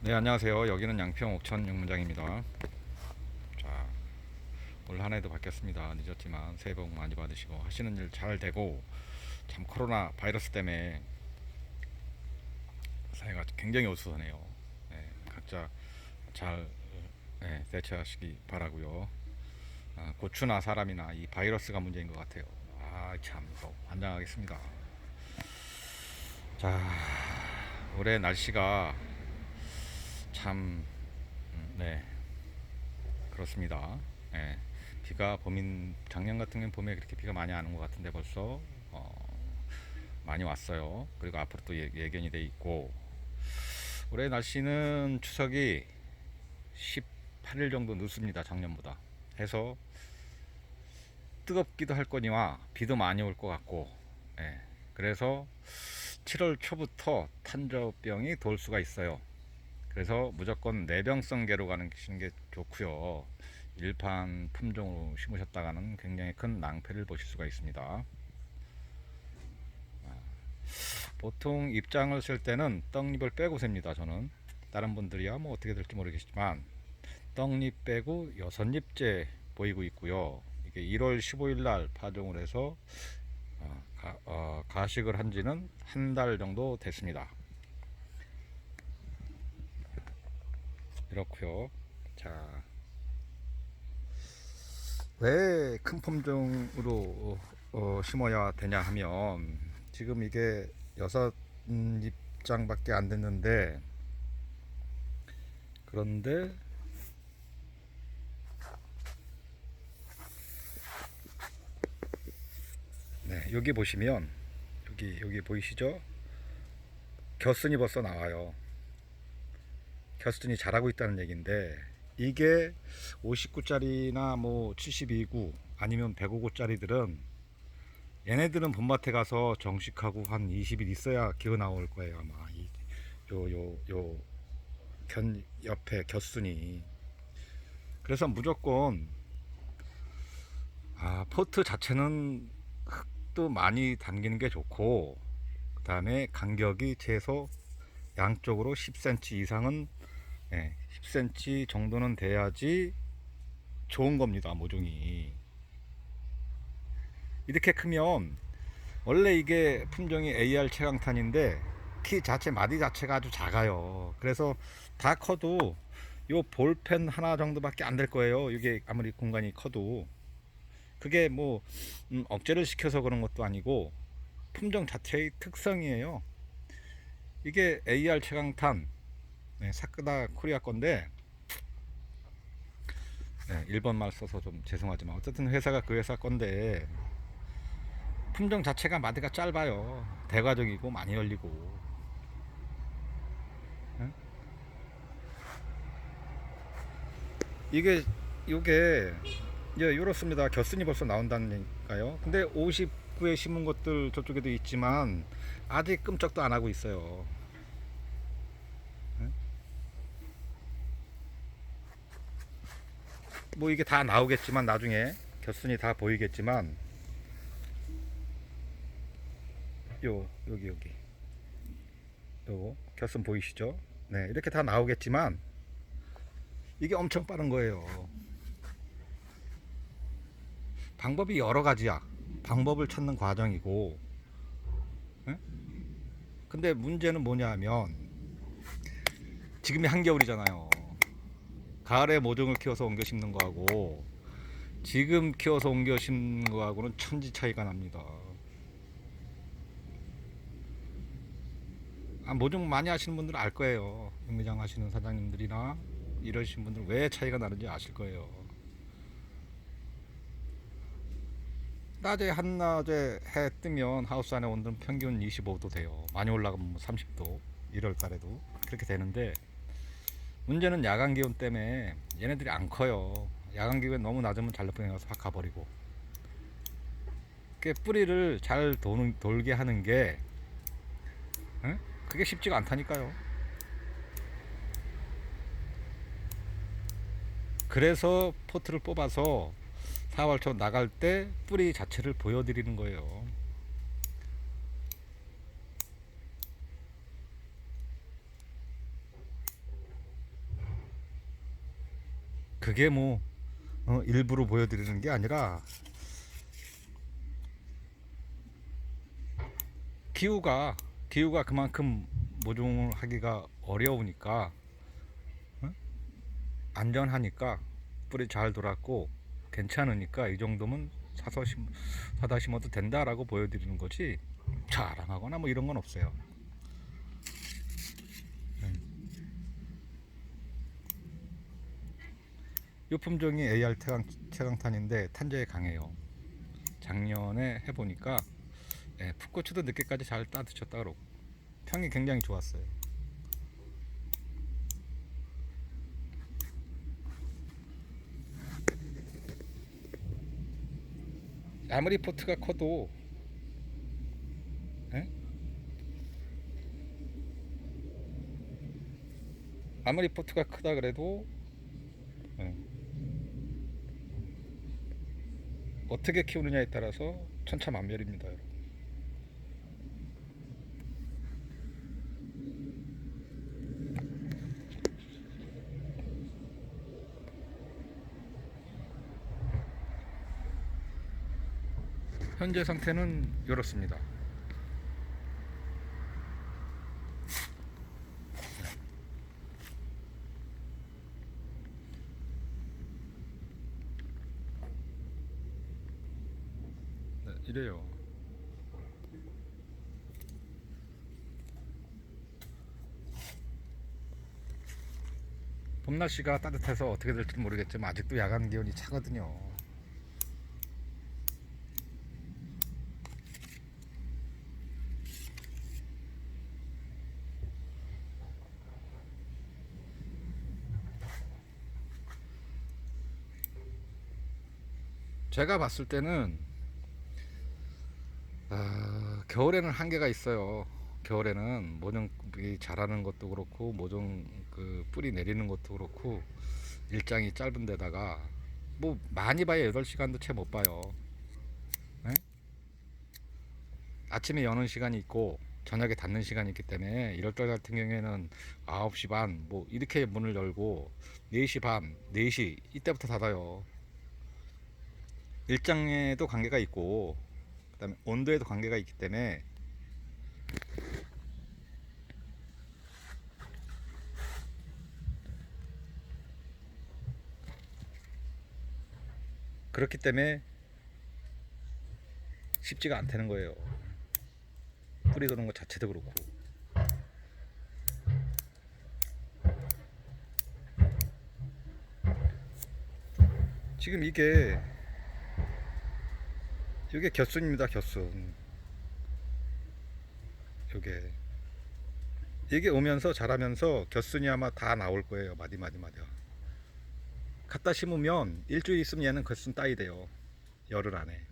네 안녕하세요. 여기는 양평 옥천 영문장입니다. 자 올 한해도 바뀌었습니다. 늦었지만 새해 복 많이 받으시고 하시는 일 잘 되고 참 코로나 바이러스 때문에 사회가 굉장히 어수선해요. 네, 각자 잘 네, 대처하시기 바라고요. 아, 고추나 사람이나 이 바이러스가 문제인 것 같아요. 아참 환장하겠습니다. 자 올해 날씨가 참, 음, 네, 그렇습니다. 예, 비가 봄인 작년 같은 경우는 봄에 그렇게 비가 많이 안 온 것 같은데 벌써 어, 많이 왔어요. 그리고 앞으로 또 예, 예견이 돼 있고 올해 날씨는 추석이 18일 정도 늦습니다. 작년보다. 해서 뜨겁기도 할 거니와 비도 많이 올 것 같고, 예, 그래서 7월 초부터 탄저병이 돌 수가 있어요. 그래서 무조건 내병성 개로 가는 게 좋고요. 일반 품종으로 심으셨다가는 굉장히 큰 낭패를 보실 수가 있습니다. 아, 보통 입장을 쓸 때는 떡잎을 빼고 셉니다. 저는 다른 분들이야 뭐 어떻게 될지 모르겠지만 떡잎 빼고 여섯 잎째 보이고 있고요. 이게 1월 15일 날 파종을 해서 어, 가, 어, 가식을 한 지는 한 달 정도 됐습니다. 이렇고요. 자, 왜 큰 품종으로 어, 심어야 되냐 하면 지금 이게 여섯 음, 입장밖에 안 됐는데 그런데 네, 여기 보시면 여기 여기 보이시죠? 겨순이 벌써 나와요. 겨순이 잘하고 있다는 얘기인데 이게 59짜리나 뭐 72구 아니면 105구짜리들은 얘네들은 봄밭에 가서 정식하고 한 20일 있어야 기어 나올 거예요 아마. 요 요 요 견 옆에 겨순이. 그래서 무조건 아 포트 자체는 흙도 많이 담기는 게 좋고 그 다음에 간격이 최소 양쪽으로 10cm 이상은 예, 10cm 정도는 돼야지 좋은 겁니다 모종이. 이렇게 크면 원래 이게 품종이 AR 체강탄인데 키 자체 마디 자체가 아주 작아요. 그래서 다 커도 요 볼펜 하나 정도밖에 안 될 거예요. 이게 아무리 공간이 커도. 그게 뭐 음, 억제를 시켜서 그런 것도 아니고 품종 자체의 특성이에요. 이게 AR 체강탄 네, 사크다 코리아 건데 네, 일본 말 써서 좀 죄송하지만 어쨌든 회사가 그 회사 건데 품종 자체가 마디가 짧아요. 대과적이고 많이 열리고. 네? 이게 요게 예, 요렇습니다. 겨순이 벌써 나온다니까요. 근데 59에 심은 것들 저쪽에도 있지만 아직 끔찍도 안 하고 있어요 뭐 이게 다 나오겠지만 나중에 겨순이 다 보이겠지만 요 여기 여기 요 겨순 보이시죠? 네 이렇게 다 나오겠지만 이게 엄청 빠른 거예요. 방법이 여러 가지야. 방법을 찾는 과정이고. 예? 근데 문제는 뭐냐 하면 지금이 한겨울이잖아요. 가을에 모종을 키워서 옮겨 심는 거하고 지금 키워서 옮겨 심는 거하고는 천지 차이가 납니다. 아, 모종 많이 하시는 분들은 알 거예요. 육매장 하시는 사장님들이나 이러신 분들 왜 차이가 나는지 아실 거예요. 낮에 한낮에 해 뜨면 하우스 안에 온도는 평균 25도 돼요. 많이 올라가면 30도. 1월 달에도 그렇게 되는데 문제는 야간 기온 때문에 얘네들이 안 커요. 야간 기온이 너무 낮으면 잘라병에 가서 확 가버리고. 그 뿌리를 잘 도는, 돌게 하는 게 응? 그게 쉽지가 않다니까요. 그래서 포트를 뽑아서 4월 초 나갈 때 뿌리 자체를 보여드리는 거예요. 그게 뭐 어, 일부러 보여드리는 게 아니라 기후가 기후가 그만큼 모종을 하기가 어려우니까 어? 안전하니까 뿌리 잘 돌았고 괜찮으니까 이 정도면 사서 심, 사다 심어도 된다라고 보여드리는 거지 자랑하거나 뭐 이런 건 없어요. 이 품종이 AR 태강, 태강탄인데 탄저에 강해요. 작년에 해보니까 예, 풋고추도 늦게까지 잘 따드셨다 그러고 평이 굉장히 좋았어요. 아무리 포트가 커도 예? 아무리 포트가 크다 그래도 예. 어떻게 키우느냐에 따라서 천차만별입니다. 현재 상태는 이렇습니다. 네, 이래요. 봄 날씨가 따뜻해서 어떻게 될지 모르겠지만 아직도 야간 기온이 차거든요. 제가 봤을 때는 아, 겨울에는 한계가 있어요. 겨울에는 모종이 자라는 것도 그렇고 모종 그 뿌리 내리는 것도 그렇고 일장이 짧은 데다가 뭐 많이 봐야 8시간도 채 못 봐요. 네? 아침에 여는 시간이 있고 저녁에 닫는 시간이 있기 때문에 이럴 때 같은 경우에는 9시 반 뭐 이렇게 문을 열고 4시 반, 4시 이때부터 닫아요. 일장에도 관계가 있고 그다음에 온도에도 관계가 있기 때문에 그렇기 때문에 쉽지가 않다는 거예요. 뿌리 도는 것 자체도 그렇고. 지금 이게 이게 곁순입니다, 곁순. 요게 이게 오면서 자라면서 곁순이 아마 다 나올 거예요, 마디 마디 마디. 갖다 심으면 일주일 있으면 얘는 곁순 따이 돼요, 열흘 안에.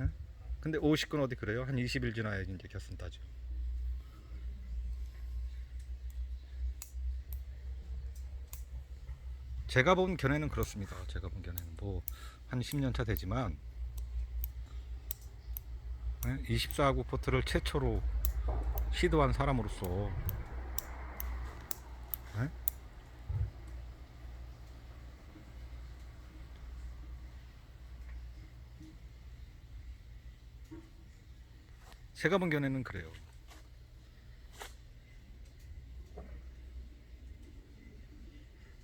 응? 근데 50근 어디 그래요? 한 20일 지나야 이제 곁순 따죠. 제가 본 견해는 그렇습니다. 제가 본 견해는 뭐 한 10년 차 되지만 24하고 포트를 최초로 시도한 사람으로서 네? 제가 본 견해는 그래요.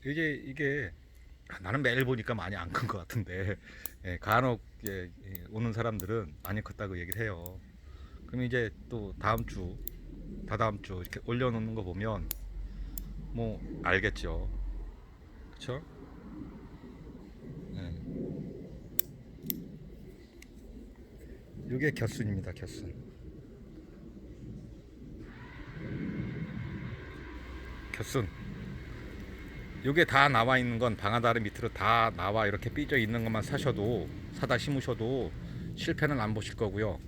이게 이게 아, 나는 매일 보니까 많이 안 큰 것 같은데 예, 간혹 예, 예, 오는 사람들은 많이 컸다고 얘기를 해요. 그럼 이제 또 다음 주, 다다음 주 이렇게 올려놓는 거 보면 뭐 알겠죠. 예. 이게 곁순입니다. 곁순. 곁순. 요게 다 나와 있는 건 방아다리 밑으로 다 나와 이렇게 삐져 있는 것만 사셔도 사다 심으셔도 실패는 안 보실 거고요.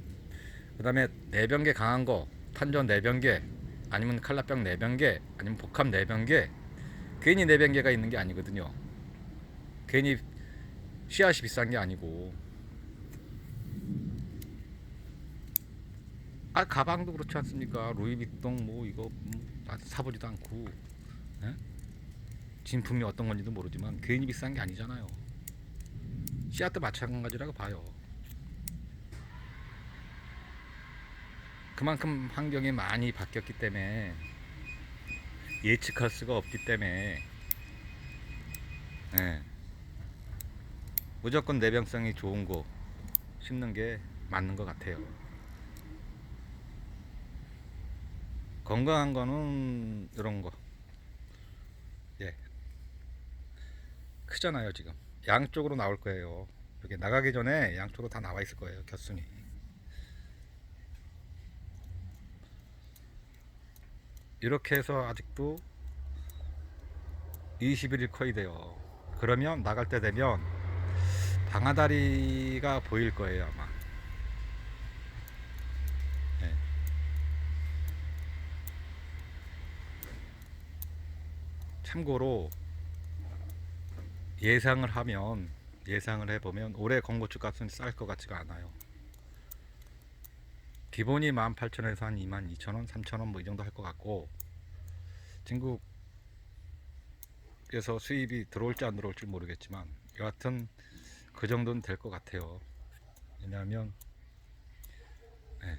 그다음에 내병계 강한 거 탄전 내병계 아니면 칼라병 내병계 아니면 복합 내병계 괜히 내병계가 있는 게 아니거든요. 괜히 씨앗이 비싼 게 아니고 아 가방도 그렇지 않습니까? 루이비통 뭐 이거 음, 나 사보지도 않고 예? 진품이 어떤 건지도 모르지만 괜히 비싼 게 아니잖아요. 씨앗도 마찬가지라고 봐요. 그만큼 환경이 많이 바뀌었기 때문에 예측할 수가 없기 때문에 예. 무조건 내병성이 좋은 거 심는 게 맞는 것 같아요. 건강한 거는 이런 거. 예. 크잖아요, 지금. 양쪽으로 나올 거예요. 여기 나가기 전에 양쪽으로 다 나와 있을 거예요, 겹순이. 이렇게 해서 아직도 21일 커이 돼요. 그러면 나갈 때 되면 방아다리가 보일 거예요, 아마. 예. 참고로 예상을 하면 예상을 해보면 올해 건고추 값은 쌀 것 같지가 않아요. 기본이 18,000원에서 한 22,000원, 3,000원 뭐 이 정도 할 것 같고 중국에서 수입이 들어올지 안 들어올지 모르겠지만 여하튼 그 정도는 될 것 같아요. 왜냐하면 예.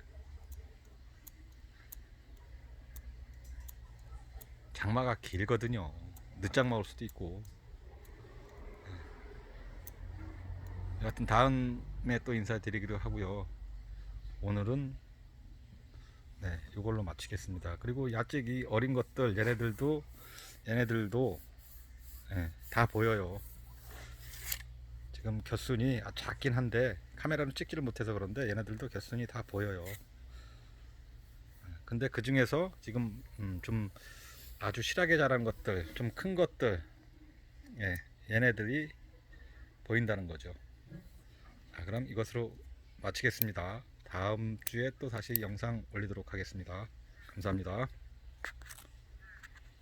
장마가 길거든요. 늦장마 올 수도 있고. 예. 여하튼 다음에 또 인사드리기로 하고요. 오늘은 네, 이걸로 마치겠습니다. 그리고 야채기 어린 것들 얘네들도 얘네들도 예, 다 보여요. 지금 곁순이 아, 작긴 한데 카메라는 찍지를 못해서 그런데 얘네들도 곁순이 다 보여요. 예, 근데 그 중에서 지금 음, 좀 아주 실하게 자란 것들, 좀 큰 것들, 예, 얘네들이 보인다는 거죠. 자, 그럼 이것으로 마치겠습니다. 다음 주에 또 다시 영상 올리도록 하겠습니다. 감사합니다.